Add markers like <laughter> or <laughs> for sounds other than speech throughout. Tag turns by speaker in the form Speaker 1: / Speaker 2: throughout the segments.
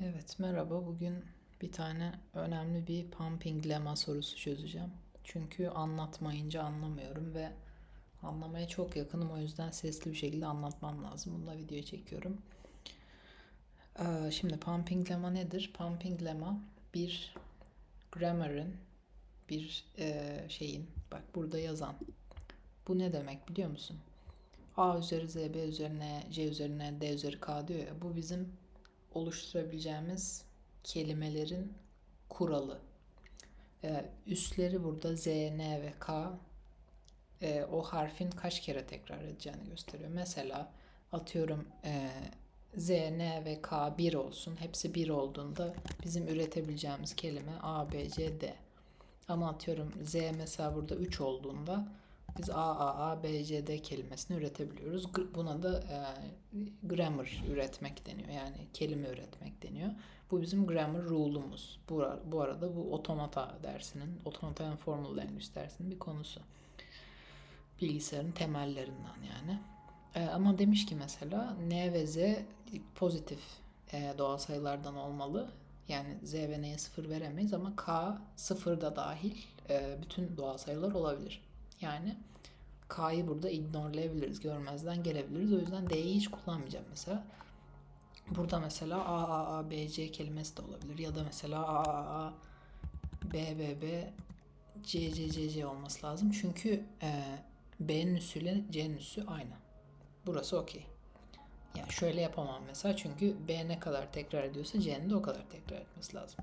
Speaker 1: Evet, merhaba. Bugün bir tane önemli bir pumping lemma sorusu çözeceğim. Çünkü anlatmayınca anlamıyorum ve anlamaya çok yakınım. O yüzden sesli bir şekilde anlatmam lazım. Bununla video çekiyorum. Ee, şimdi pumping lemma nedir? Pumping lemma bir grammar'ın bir e, şeyin bak burada yazan. Bu ne demek biliyor musun? A üzeri Z, B üzerine, C üzerine, D üzeri K diyor ya. Bu bizim oluşturabileceğimiz kelimelerin kuralı. Ee, üsleri burada Z, N ve K e, o harfin kaç kere tekrar edeceğini gösteriyor. Mesela atıyorum e, Z, N ve K 1 olsun. Hepsi 1 olduğunda bizim üretebileceğimiz kelime A, B, C, D. Ama atıyorum Z mesela burada 3 olduğunda biz A, A, A, B, C, D kelimesini üretebiliyoruz. Buna da e, grammar üretmek deniyor. Yani kelime üretmek deniyor. Bu bizim grammar rule'umuz. Bu, bu arada bu otomata dersinin, otomata and formal language dersinin bir konusu. Bilgisayarın temellerinden yani. E, ama demiş ki mesela N ve Z pozitif e, doğal sayılardan olmalı. Yani Z ve N'ye sıfır veremeyiz ama K sıfır da dahil e, bütün doğal sayılar olabilir. Yani K'yı burada ignorelayabiliriz, görmezden gelebiliriz. O yüzden D'yi hiç kullanmayacağım mesela. Burada mesela A, A, A, B, C kelimesi de olabilir. Ya da mesela A, A, A, B, B, B, C, C, C, C olması lazım. Çünkü e, B'nin üssüyle C'nin üssü aynı. Burası okey. Yani şöyle yapamam mesela çünkü B ne kadar tekrar ediyorsa C'nin de o kadar tekrar etmesi lazım.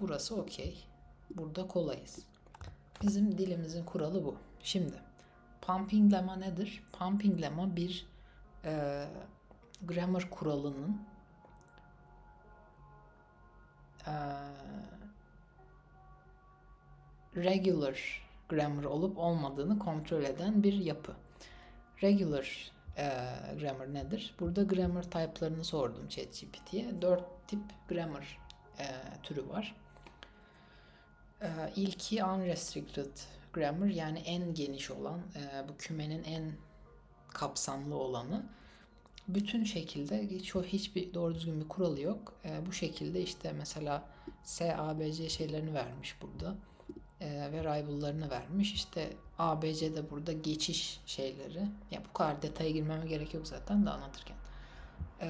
Speaker 1: Burası okey. Burada kolayız. Bizim dilimizin kuralı bu. Şimdi pumping lemma nedir? Pumping lemma bir e, grammar kuralının e, regular grammar olup olmadığını kontrol eden bir yapı. Regular e, grammar nedir? Burada grammar type'larını sordum ChatGPT'ye. Dört tip grammar e, türü var. E, ilki unrestricted grammar yani en geniş olan, e, bu kümenin en kapsamlı olanı. Bütün şekilde hiç, hiçbir doğru düzgün bir kuralı yok. E, bu şekilde işte mesela S, A, B, C şeylerini vermiş burada. E, variable'larını vermiş. İşte A, B, C de burada geçiş şeyleri. Ya bu kadar detaya girmeme gerek yok zaten de anlatırken. E,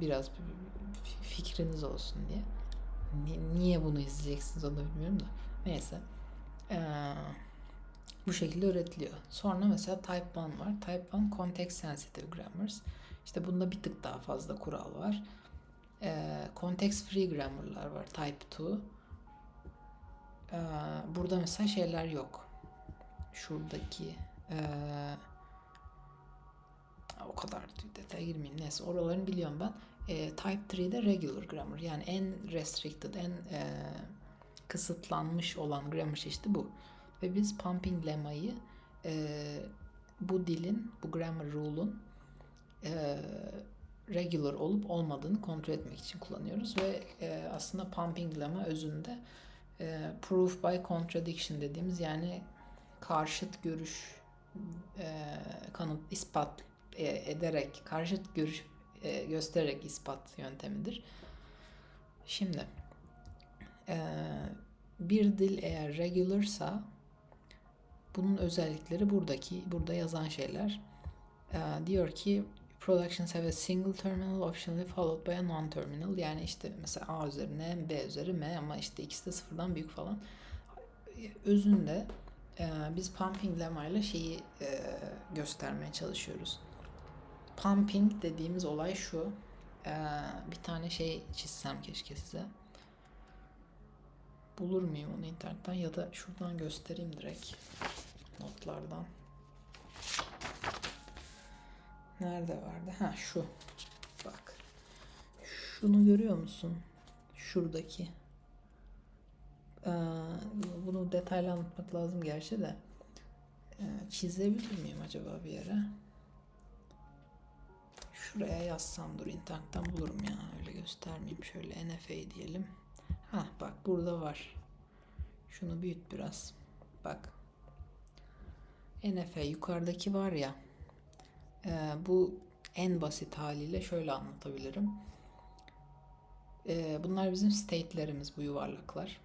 Speaker 1: biraz bir- bir fikriniz olsun diye. Ni- niye bunu izleyeceksiniz onu da bilmiyorum da. Neyse. Ee, bu şekilde öğretiliyor. Sonra mesela Type 1 var. Type 1 Context Sensitive Grammars. İşte bunda bir tık daha fazla kural var. Ee, context Free Grammar'lar var. Type 2. Ee, burada mesela şeyler yok. Şuradaki ee, o kadar detaya girmeyeyim. Neyse oralarını biliyorum ben. Ee, type 3'de regular grammar. Yani en restricted, en ee, kısıtlanmış olan grammar çeşidi bu. Ve biz pumping lemmayı ee, bu dilin, bu grammar rule'un ee, regular olup olmadığını kontrol etmek için kullanıyoruz ve ee, aslında pumping lemma özünde ee, proof by contradiction dediğimiz yani karşıt görüş ee, kanıt ispat e, ederek karşıt görüş e, göstererek ispat yöntemidir. Şimdi e, bir dil eğer regularsa bunun özellikleri buradaki burada yazan şeyler. E, diyor ki productions have a single terminal optionally followed by a non-terminal. Yani işte mesela A üzerine B üzeri M ama işte ikisi de sıfırdan büyük falan. Özünde e, biz pumping lemma ile şeyi e, göstermeye çalışıyoruz. Pumping dediğimiz olay şu. E, bir tane şey çizsem keşke size. Bulur muyum onu internetten ya da şuradan göstereyim direkt notlardan. Nerede vardı? Ha şu. Bak. Şunu görüyor musun? Şuradaki. Ee, bunu detaylı anlatmak lazım gerçi de. Ee, çizebilir miyim acaba bir yere? Şuraya yazsam dur internetten bulurum ya. Öyle göstermeyeyim. Şöyle NFA diyelim. Ha bak burada var. Şunu büyüt biraz. Bak. NFA yukarıdaki var ya. e, bu en basit haliyle şöyle anlatabilirim. Ee, bunlar bizim state'lerimiz bu yuvarlaklar.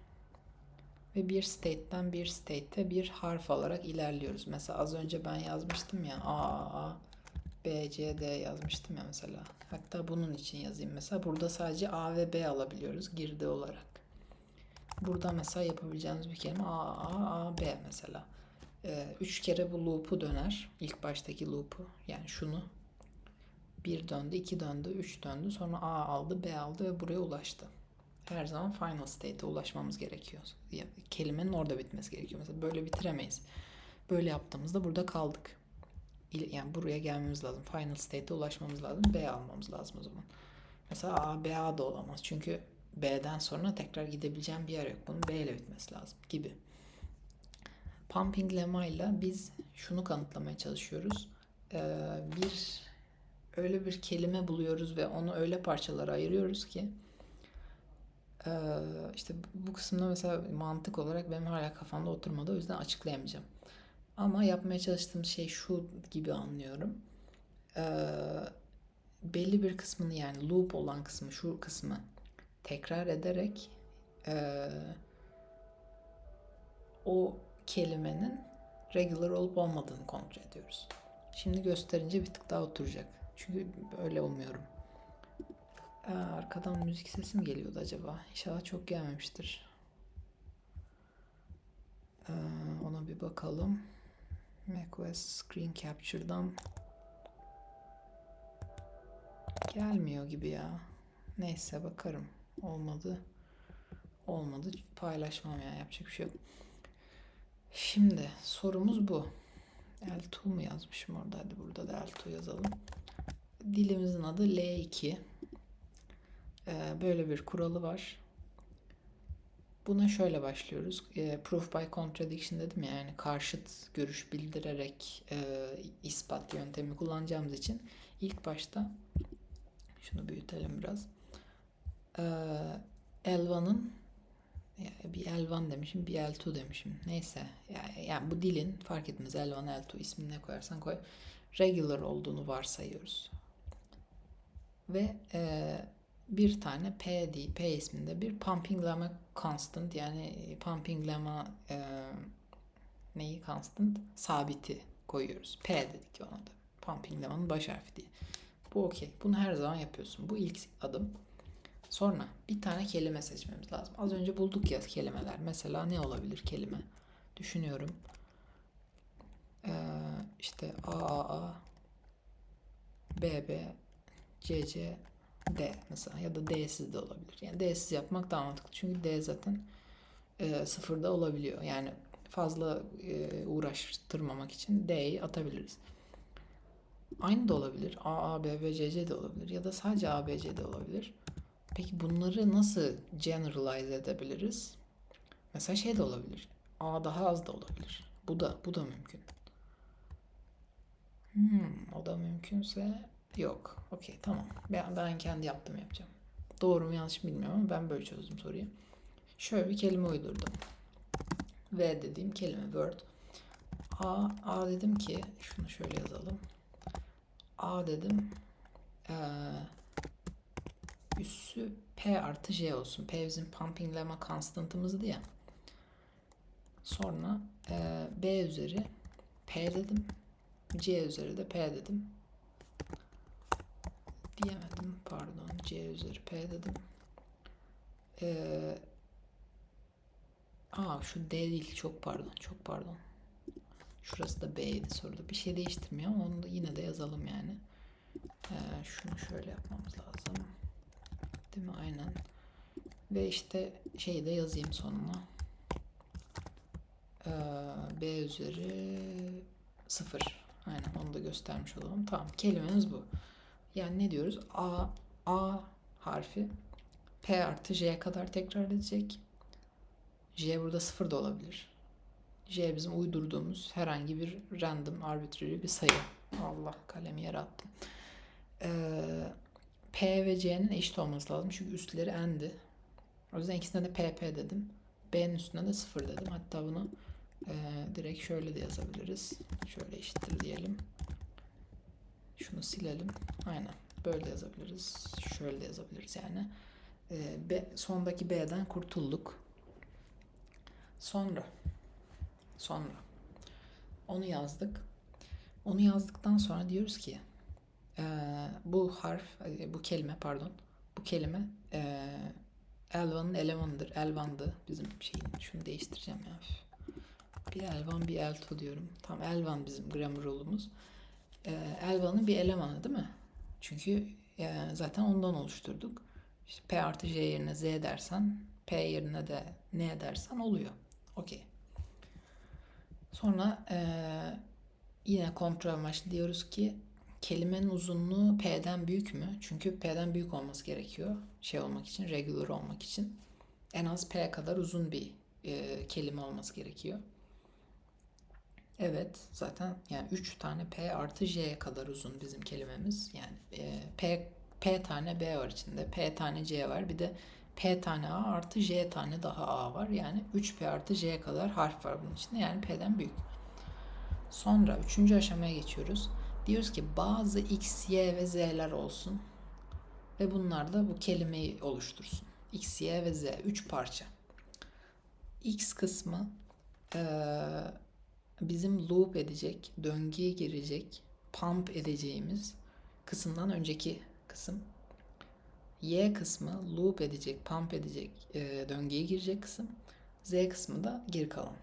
Speaker 1: Ve bir state'ten bir state'e bir harf alarak ilerliyoruz. Mesela az önce ben yazmıştım ya A, A, B, C, D yazmıştım ya mesela. Hatta bunun için yazayım mesela. Burada sadece A ve B alabiliyoruz girdi olarak. Burada mesela yapabileceğimiz bir kelime A, A, A, B mesela. Ee, üç kere bu loop'u döner. İlk baştaki loop'u. Yani şunu. Bir döndü, iki döndü, üç döndü. Sonra A aldı, B aldı ve buraya ulaştı. Her zaman final state'e ulaşmamız gerekiyor. Yani kelimenin orada bitmesi gerekiyor. Mesela böyle bitiremeyiz. Böyle yaptığımızda burada kaldık. Yani buraya gelmemiz lazım. Final state'e ulaşmamız lazım. B almamız lazım o zaman. Mesela A, B, A da olamaz. Çünkü B'den sonra tekrar gidebileceğim bir yer yok. Bunun B ile bitmesi lazım gibi. Pumping lemma ile biz şunu kanıtlamaya çalışıyoruz. Ee, bir öyle bir kelime buluyoruz ve onu öyle parçalara ayırıyoruz ki ee, işte bu kısımda mesela mantık olarak benim hala kafamda oturmadı. O yüzden açıklayamayacağım. Ama yapmaya çalıştığım şey şu gibi anlıyorum. Ee, belli bir kısmını yani loop olan kısmı, şu kısmı tekrar ederek ee, o kelimenin regular olup olmadığını kontrol ediyoruz. Şimdi gösterince bir tık daha oturacak. Çünkü öyle olmuyorum. Aa, arkadan müzik sesi mi geliyordu acaba? İnşallah çok gelmemiştir. Ee, ona bir bakalım. macOS Screen Capture'dan gelmiyor gibi ya. Neyse bakarım. Olmadı. Olmadı. Paylaşmam yani yapacak bir şey yok. Şimdi sorumuz bu. L2 mu yazmışım orada? Hadi burada da L2 yazalım. Dilimizin adı L2. Ee, böyle bir kuralı var. Buna şöyle başlıyoruz. Ee, proof by contradiction dedim ya yani karşıt görüş bildirerek e, ispat yöntemi kullanacağımız için ilk başta şunu büyütelim biraz. Ee, Elvan'ın bir Elvan demişim, bir L2 demişim. Neyse. Yani, yani bu dilin fark etmez Elvan, L2 ismini ne koyarsan koy. Regular olduğunu varsayıyoruz. Ve e, bir tane P değil, P isminde bir pumping lemma constant yani pumping lemma e, neyi constant? Sabiti koyuyoruz. P dedik ona da. Pumping lemmanın baş harfi diye. Bu okey. Bunu her zaman yapıyorsun. Bu ilk adım. Sonra bir tane kelime seçmemiz lazım. Az önce bulduk ya kelimeler. Mesela ne olabilir kelime? Düşünüyorum. Ee, işte A, A, A, B, B, C, C, D mesela ya da D'siz de olabilir. Yani D'siz yapmak daha mantıklı. Çünkü D zaten e, sıfırda olabiliyor. Yani fazla e, uğraştırmamak için D'yi atabiliriz. Aynı da olabilir. A, A, B, B, C, C de olabilir. Ya da sadece A, B, C de olabilir. Peki bunları nasıl generalize edebiliriz? Mesela şey de olabilir. A daha az da olabilir. Bu da bu da mümkün. Hmm, o da mümkünse yok. Okey tamam. Ben, ben kendi yaptığımı yapacağım. Doğru mu yanlış mı bilmiyorum ama ben böyle çözdüm soruyu. Şöyle bir kelime uydurdum. V dediğim kelime word. A, A dedim ki şunu şöyle yazalım. A dedim. Ee, üssü P artı J olsun. P bizim pumping lemma constant'ımızdı ya. Sonra e, B üzeri P dedim. C üzeri de P dedim. Diyemedim pardon. C üzeri P dedim. Ee, aa şu D değil çok pardon çok pardon. Şurası da B'ydi soruda. Bir şey değiştirmiyor ama onu da yine de yazalım yani. Ee, şunu şöyle yapmamız lazım. Değil mi? Aynen. Ve işte şeyi de yazayım sonuna. Ee, B üzeri 0. Aynen onu da göstermiş olalım. Tamam. Kelimemiz bu. Yani ne diyoruz? A, A harfi P artı J'ye kadar tekrar edecek. J burada 0 da olabilir. J bizim uydurduğumuz herhangi bir random, arbitrary bir sayı. Allah kalemi yere attım. Ee, P ve C'nin eşit olması lazım. Çünkü üstleri n'di. O yüzden ikisine de PP dedim. B'nin üstüne de 0 dedim. Hatta bunu e, direkt şöyle de yazabiliriz. Şöyle eşittir diyelim. Şunu silelim. Aynen. Böyle de yazabiliriz. Şöyle de yazabiliriz yani. E, B, sondaki B'den kurtulduk. Sonra sonra onu yazdık. Onu yazdıktan sonra diyoruz ki e, bu harf, e, bu kelime pardon, bu kelime e, Elvan'ın elemanıdır. Elvan'dı bizim şeyin. Şunu değiştireceğim ya. Bir Elvan bir Elto diyorum. Tam Elvan bizim grammar rulumuz. Ee, Elvan'ın bir elemanı değil mi? Çünkü e, zaten ondan oluşturduk. İşte P artı J yerine Z dersen P yerine de N dersen oluyor. Okey. Sonra e, yine kontrol amaçlı diyoruz ki kelimenin uzunluğu P'den büyük mü? Çünkü P'den büyük olması gerekiyor. Şey olmak için, regular olmak için. En az P kadar uzun bir e, kelime olması gerekiyor. Evet, zaten yani 3 tane P artı J kadar uzun bizim kelimemiz. Yani e, P P tane B var içinde, P tane C var. Bir de P tane A artı J tane daha A var. Yani 3P artı J kadar harf var bunun içinde. Yani P'den büyük. Sonra üçüncü aşamaya geçiyoruz. Diyoruz ki bazı X, Y ve Z'ler olsun. Ve bunlar da bu kelimeyi oluştursun. X, Y ve Z. Üç parça. X kısmı eee, bizim loop edecek, döngüye girecek, pump edeceğimiz kısımdan önceki kısım. Y kısmı loop edecek, pump edecek, eee, döngüye girecek kısım. Z kısmı da geri kalan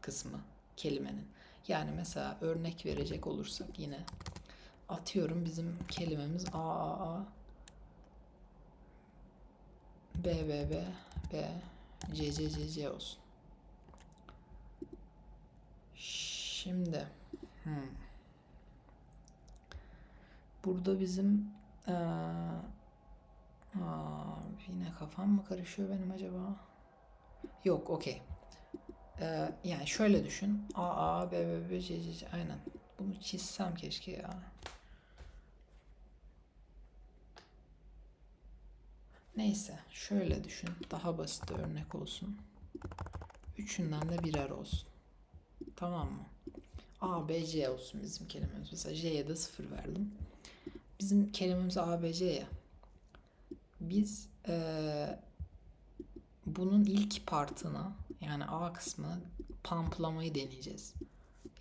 Speaker 1: kısmı kelimenin. Yani mesela örnek verecek olursak yine atıyorum bizim kelimemiz A A A B B B B C C C C olsun. Şimdi hmm. burada bizim eee, aa, yine kafam mı karışıyor benim acaba? Yok, okey. Ee, yani şöyle düşün. A, A, B, B, B, C, C, C. Aynen. Bunu çizsem keşke ya. Neyse. Şöyle düşün. Daha basit örnek olsun. Üçünden de birer olsun. Tamam mı? A, B, C olsun bizim kelimemiz. Mesela J'ye de sıfır verdim. Bizim kelimemiz A, B, C ya. Biz eee, bunun ilk partına yani A kısmı pumplamayı deneyeceğiz.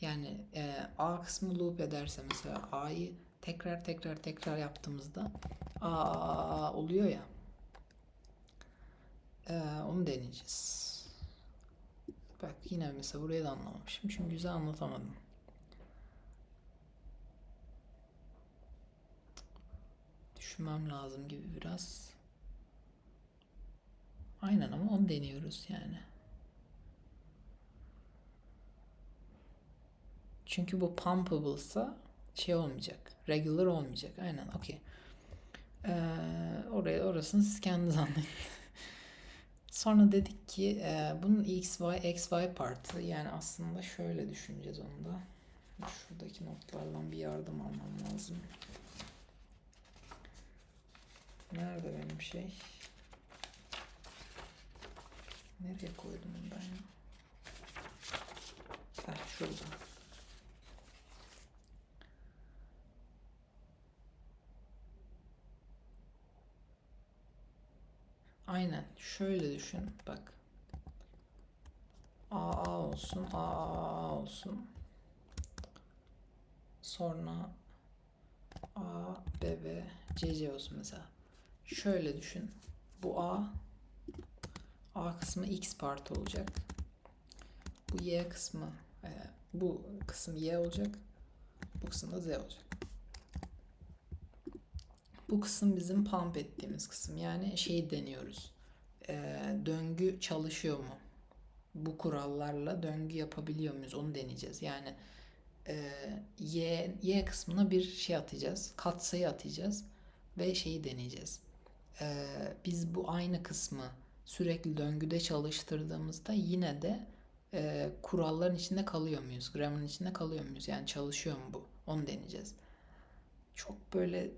Speaker 1: Yani e, A kısmı loop ederse mesela A'yı tekrar tekrar tekrar yaptığımızda A, A oluyor ya. E, onu deneyeceğiz. Bak yine mesela burayı da anlamamışım. Çünkü güzel anlatamadım. Düşünmem lazım gibi biraz. Aynen ama onu deniyoruz yani. Çünkü bu pumpable'sa şey olmayacak. Regular olmayacak. Aynen okey. Ee, oraya orasını siz kendiniz anlayın. <laughs> Sonra dedik ki e, bunun x, y, x, y partı yani aslında şöyle düşüneceğiz onu da. Şuradaki notlardan bir yardım almam lazım. Nerede benim şey? Nereye koydum ben ya? Heh, şurada. Aynen. Şöyle düşün. Bak. A A olsun. A A A olsun. Sonra A B B C C olsun mesela. Şöyle düşün. Bu A A kısmı X parti olacak. Bu Y kısmı e, bu kısım Y olacak. Bu kısım da Z olacak. Bu kısım bizim pump ettiğimiz kısım. Yani şeyi deniyoruz. E, döngü çalışıyor mu? Bu kurallarla döngü yapabiliyor muyuz? Onu deneyeceğiz. Yani e, Y, Y kısmına bir şey atacağız. Katsayı atacağız. Ve şeyi deneyeceğiz. E, biz bu aynı kısmı sürekli döngüde çalıştırdığımızda yine de e, kuralların içinde kalıyor muyuz? Grammar'ın içinde kalıyor muyuz? Yani çalışıyor mu bu? Onu deneyeceğiz. Çok böyle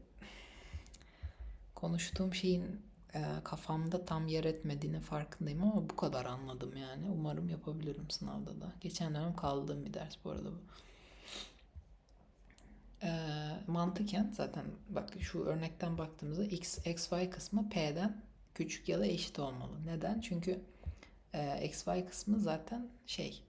Speaker 1: konuştuğum şeyin e, kafamda tam yer etmediğini farkındayım ama bu kadar anladım yani. Umarım yapabilirim sınavda da. Geçen dönem kaldığım bir ders bu arada bu. E, mantıken zaten bak şu örnekten baktığımızda x, x, y kısmı p'den küçük ya da eşit olmalı. Neden? Çünkü e, xy kısmı zaten şey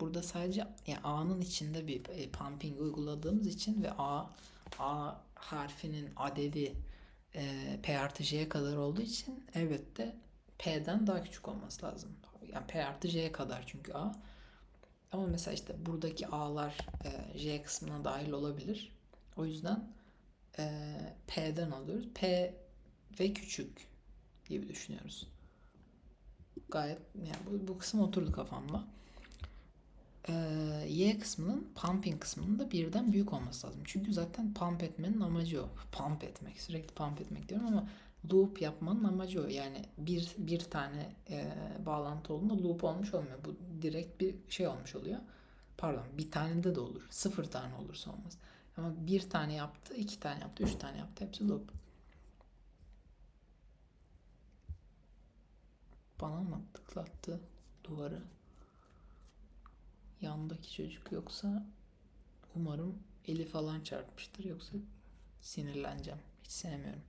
Speaker 1: burada sadece yani a'nın içinde bir e, pumping uyguladığımız için ve a a harfinin adedi e, p artı j'ye kadar olduğu için elbette p'den daha küçük olması lazım. Yani p artı j'ye kadar çünkü a. Ama mesela işte buradaki a'lar e, j kısmına dahil olabilir. O yüzden e, p'den alıyoruz. P ve küçük gibi düşünüyoruz. Gayet yani bu, bu kısım oturdu kafamda. Ee, y kısmının pumping kısmının da birden büyük olması lazım. Çünkü zaten pump etmenin amacı o. Pump etmek. Sürekli pump etmek diyorum ama loop yapmanın amacı o. Yani bir, bir tane e, bağlantı olduğunda loop olmuş olmuyor. Bu direkt bir şey olmuş oluyor. Pardon bir tane de de olur. Sıfır tane olursa olmaz. Ama bir tane yaptı, iki tane yaptı, üç tane yaptı. Hepsi loop. Bana mı tıklattı duvarı? Yandaki çocuk yoksa umarım eli falan çarpmıştır yoksa sinirleneceğim. Hiç sevmiyorum.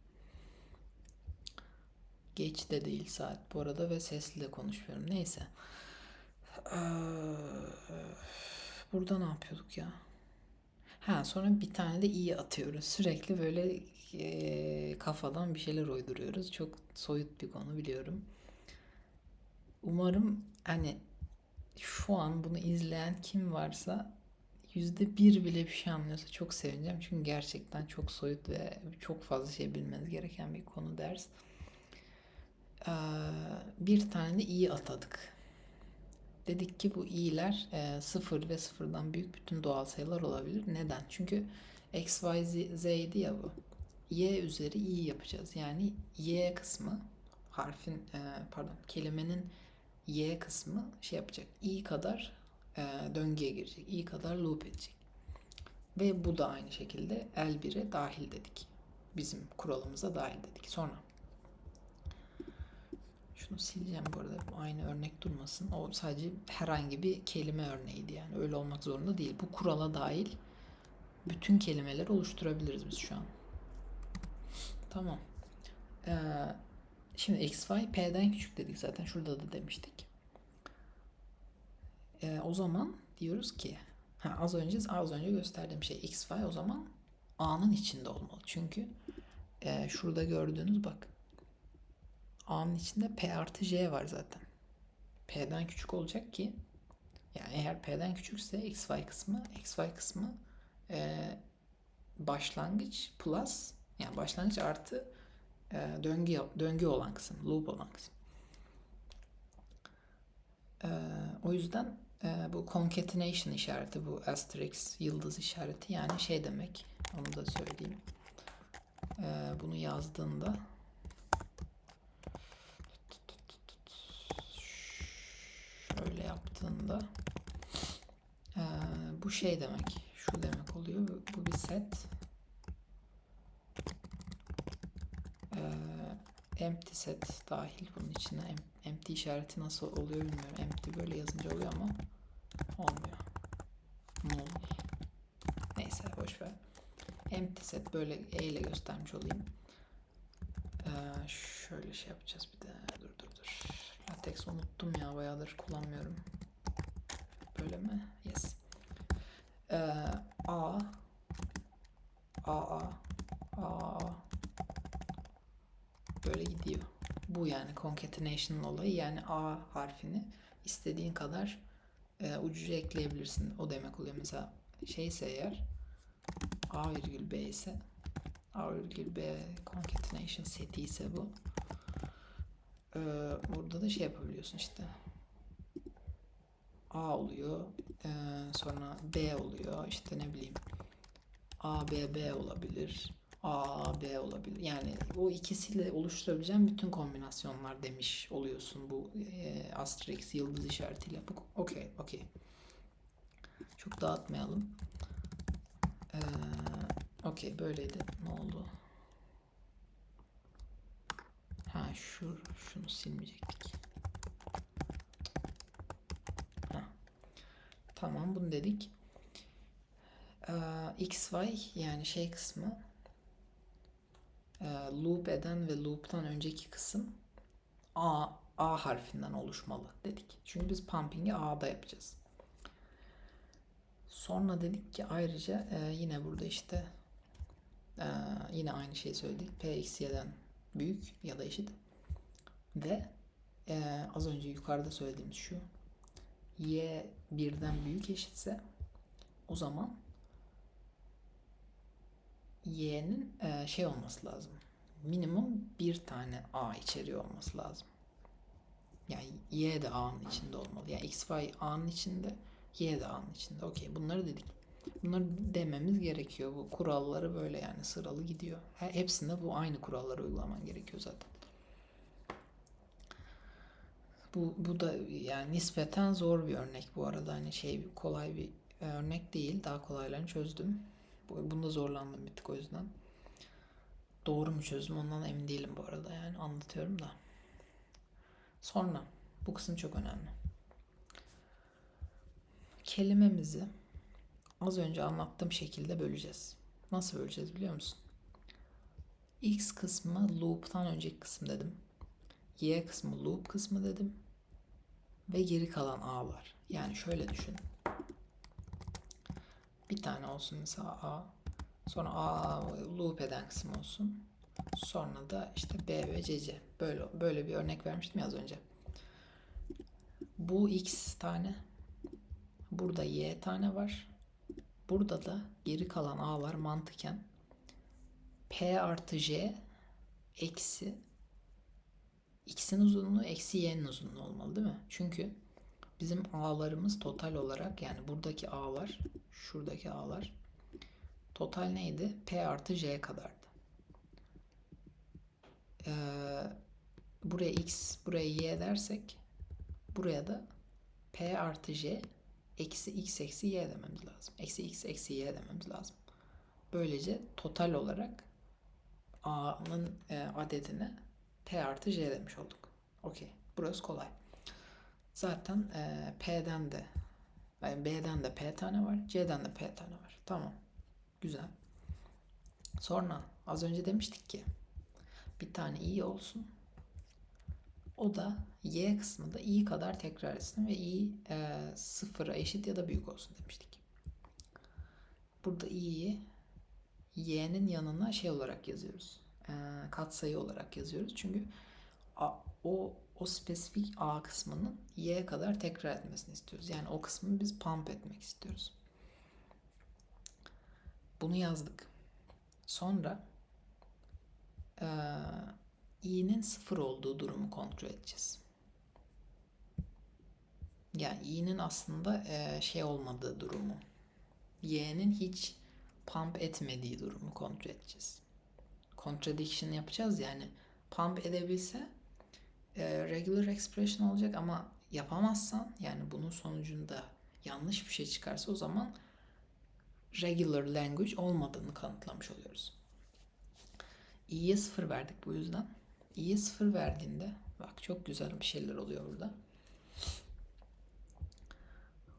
Speaker 1: Geç de değil saat bu arada ve sesli de konuşmuyorum. Neyse. Burada ne yapıyorduk ya? Ha sonra bir tane de iyi atıyoruz. Sürekli böyle e, kafadan bir şeyler uyduruyoruz. Çok soyut bir konu biliyorum. Umarım hani şu an bunu izleyen kim varsa yüzde bir bile bir şey anlıyorsa çok sevineceğim. Çünkü gerçekten çok soyut ve çok fazla şey bilmeniz gereken bir konu ders. Ee, bir tane de iyi atadık. Dedik ki bu i'ler e, sıfır ve sıfırdan büyük bütün doğal sayılar olabilir. Neden? Çünkü x, y, z, z'ydi ya bu. y üzeri i yapacağız. Yani y kısmı harfin e, pardon kelimenin y kısmı şey yapacak. i kadar e, döngüye girecek. i kadar loop edecek. Ve bu da aynı şekilde L1'e dahil dedik. Bizim kuralımıza dahil dedik. Sonra şunu sileceğim bu arada. Aynı örnek durmasın. O sadece herhangi bir kelime örneğiydi yani. Öyle olmak zorunda değil. Bu kurala dahil bütün kelimeleri oluşturabiliriz biz şu an. Tamam. Ee, şimdi x, y p'den küçük dedik zaten. Şurada da demiştik. Ee, o zaman diyoruz ki ha, az önce az önce gösterdiğim şey x, y o zaman a'nın içinde olmalı. Çünkü e, şurada gördüğünüz bak A'nın içinde P artı J var zaten. P'den küçük olacak ki yani eğer P'den küçükse XY kısmı XY kısmı e, başlangıç plus yani başlangıç artı e, döngü döngü olan kısım, loop olan kısım. E, o yüzden e, bu concatenation işareti, bu asterisk yıldız işareti yani şey demek. Onu da söyleyeyim. E, bunu yazdığında şöyle yaptığında e, bu şey demek. Şu demek oluyor. Bu, bir set. E, empty set dahil bunun içine. Em, empty işareti nasıl oluyor bilmiyorum. Empty böyle yazınca oluyor ama olmuyor. Null. Neyse boş ver. Empty set böyle E ile göstermiş olayım. Ee, şöyle şey yapacağız bir de. Dur dur dur. Latex unuttum ya bayağıdır kullanmıyorum. Böyle mi? Yes. Ee, A A A A böyle gidiyor. Bu yani concatenation olayı yani A harfini istediğin kadar e, ucuca ekleyebilirsin. O demek oluyor. Mesela şeyse eğer A virgül B ise A virgül B concatenation seti ise bu. Ee, burada da şey yapabiliyorsun işte. A oluyor. Ee, sonra B oluyor. İşte ne bileyim. A, B, B olabilir. A, B olabilir. Yani o ikisiyle oluşturabileceğin bütün kombinasyonlar demiş oluyorsun bu e, asterisk yıldız işaretiyle. Okey, okey. Çok dağıtmayalım. Ee, okey böyleydi. Ne oldu? Ha şu şunu silmeyecektik. Ha. Tamam bunu dedik. Ee, x, y yani şey kısmı loop eden ve loop'tan önceki kısım A, A harfinden oluşmalı dedik. Çünkü biz pumping'i A'da yapacağız. Sonra dedik ki ayrıca e, yine burada işte e, yine aynı şeyi söyledik. P eksi y'den büyük ya da eşit. Ve e, az önce yukarıda söylediğimiz şu. Y birden büyük eşitse o zaman y'nin e, şey olması lazım. Minimum bir tane a içeriyor olması lazım. Yani y de a'nın içinde olmalı. Yani x, y a'nın içinde, y de a'nın içinde. Okey bunları dedik. Bunları dememiz gerekiyor. Bu kuralları böyle yani sıralı gidiyor. Her, hepsinde bu aynı kuralları uygulaman gerekiyor zaten. Bu, bu da yani nispeten zor bir örnek bu arada. Hani şey kolay bir örnek değil. Daha kolaylarını çözdüm. Bu- Bunda zorlandım bir tık o yüzden. Doğru mu çözdüm ondan emin değilim bu arada yani anlatıyorum da. Sonra bu kısım çok önemli. Kelimemizi az önce anlattığım şekilde böleceğiz. Nasıl böleceğiz biliyor musun? X kısmı loop'tan önceki kısım dedim. Y kısmı loop kısmı dedim. Ve geri kalan A'lar. Yani şöyle düşün. Bir tane olsun mesela A. Sonra A loop eden kısım olsun. Sonra da işte B ve CC. Böyle böyle bir örnek vermiştim ya az önce. Bu X tane. Burada Y tane var. Burada da geri kalan A'lar mantıken P artı J eksi X'in uzunluğu eksi Y'nin uzunluğu olmalı değil mi? Çünkü bizim A'larımız total olarak yani buradaki A'lar şuradaki A'lar total neydi? P artı J kadardı. Ee, buraya X, buraya Y dersek buraya da P artı J eksi X eksi Y dememiz lazım. Eksi X eksi Y dememiz lazım. Böylece total olarak A'nın e, adedine P artı J demiş olduk. Okey. Burası kolay. Zaten e, P'den de yani B'den de P tane var. C'den de P tane var. Tamam. Güzel. Sonra az önce demiştik ki bir tane i olsun. O da y kısmında i kadar tekrar etsin ve i e, sıfıra eşit ya da büyük olsun demiştik. Burada i'yi y'nin yanına şey olarak yazıyoruz. E, katsayı olarak yazıyoruz. Çünkü a, o o spesifik a kısmının y kadar tekrar etmesini istiyoruz. Yani o kısmını biz pump etmek istiyoruz. Bunu yazdık. Sonra e, sıfır olduğu durumu kontrol edeceğiz. Yani i'nin aslında e, şey olmadığı durumu. y'nin hiç pump etmediği durumu kontrol edeceğiz. Contradiction yapacağız yani pump edebilse e, regular expression olacak ama yapamazsan yani bunun sonucunda yanlış bir şey çıkarsa o zaman regular language olmadığını kanıtlamış oluyoruz. i'ye sıfır verdik bu yüzden. i'ye sıfır verdiğinde bak çok güzel bir şeyler oluyor burada.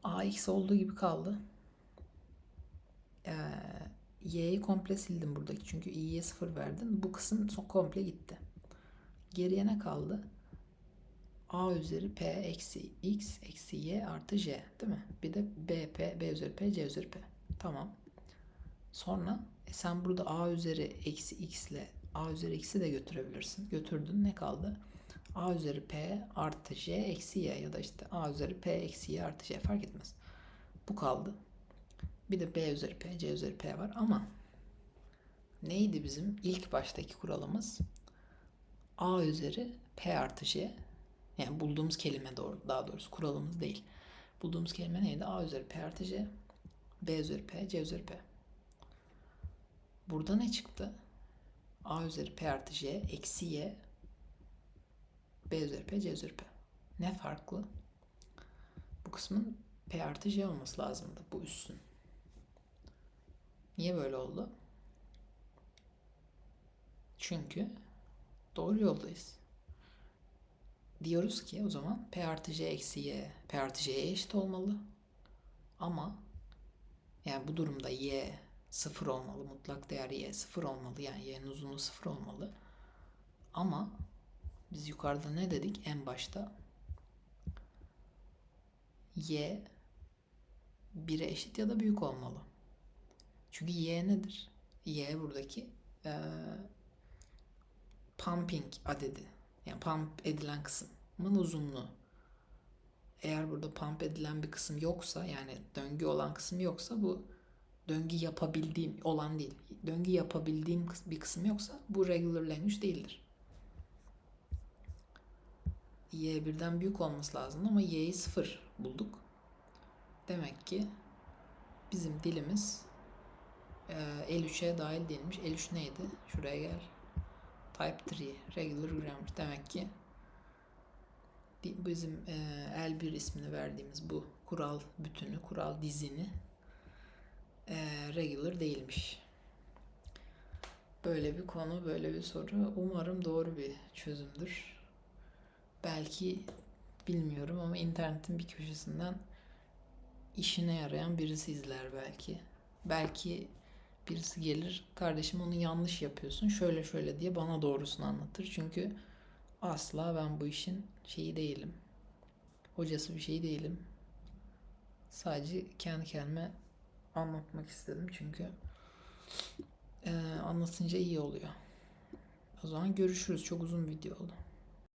Speaker 1: ax olduğu gibi kaldı. Ee, y'yi komple sildim buradaki çünkü i'ye sıfır verdin. Bu kısım komple gitti. Geriye ne kaldı? A üzeri p eksi x eksi y artı j değil mi? Bir de b p b üzeri p c üzeri p. Tamam. Sonra e sen burada a üzeri eksi x ile a üzeri x'i de götürebilirsin. Götürdün ne kaldı? a üzeri p artı j eksi y ya da işte a üzeri p eksi y artı j fark etmez. Bu kaldı. Bir de b üzeri p, c üzeri p var ama neydi bizim ilk baştaki kuralımız? a üzeri p artı j yani bulduğumuz kelime doğru, daha doğrusu kuralımız değil. Bulduğumuz kelime neydi? A üzeri P artı C, B üzeri P, C üzeri P. Burada ne çıktı? A üzeri P artı J eksi Y, B üzeri P, C üzeri P. Ne farklı? Bu kısmın P artı J olması lazımdı. Bu üssün. Niye böyle oldu? Çünkü doğru yoldayız diyoruz ki o zaman P artı J eksi Y P artı J'ye eşit olmalı. Ama yani bu durumda Y sıfır olmalı. Mutlak değer y sıfır olmalı. Yani y'nin uzunluğu sıfır olmalı. Ama biz yukarıda ne dedik en başta? Y 1'e eşit ya da büyük olmalı. Çünkü y nedir? Y buradaki eee, pumping adedi. Yani pump edilen kısmın uzunluğu. Eğer burada pump edilen bir kısım yoksa yani döngü olan kısım yoksa bu döngü yapabildiğim olan değil. Döngü yapabildiğim bir kısım yoksa bu regular language değildir. Y birden büyük olması lazım ama y'yi sıfır bulduk. Demek ki bizim dilimiz eee, L3'e dahil değilmiş. L3 neydi? Şuraya gel. Type 3 Regular Grammar. Demek ki bi- bizim eee, L1 ismini verdiğimiz bu kural bütünü, kural dizini eee, regular değilmiş. Böyle bir konu, böyle bir soru. Umarım doğru bir çözümdür. Belki bilmiyorum ama internetin bir köşesinden işine yarayan birisi izler belki. Belki birisi gelir, kardeşim onu yanlış yapıyorsun, şöyle şöyle diye bana doğrusunu anlatır. Çünkü asla ben bu işin şeyi değilim. Hocası bir şey değilim. Sadece kendi kendime anlatmak istedim çünkü eee, anlatınca iyi oluyor. O zaman görüşürüz. Çok uzun video oldu.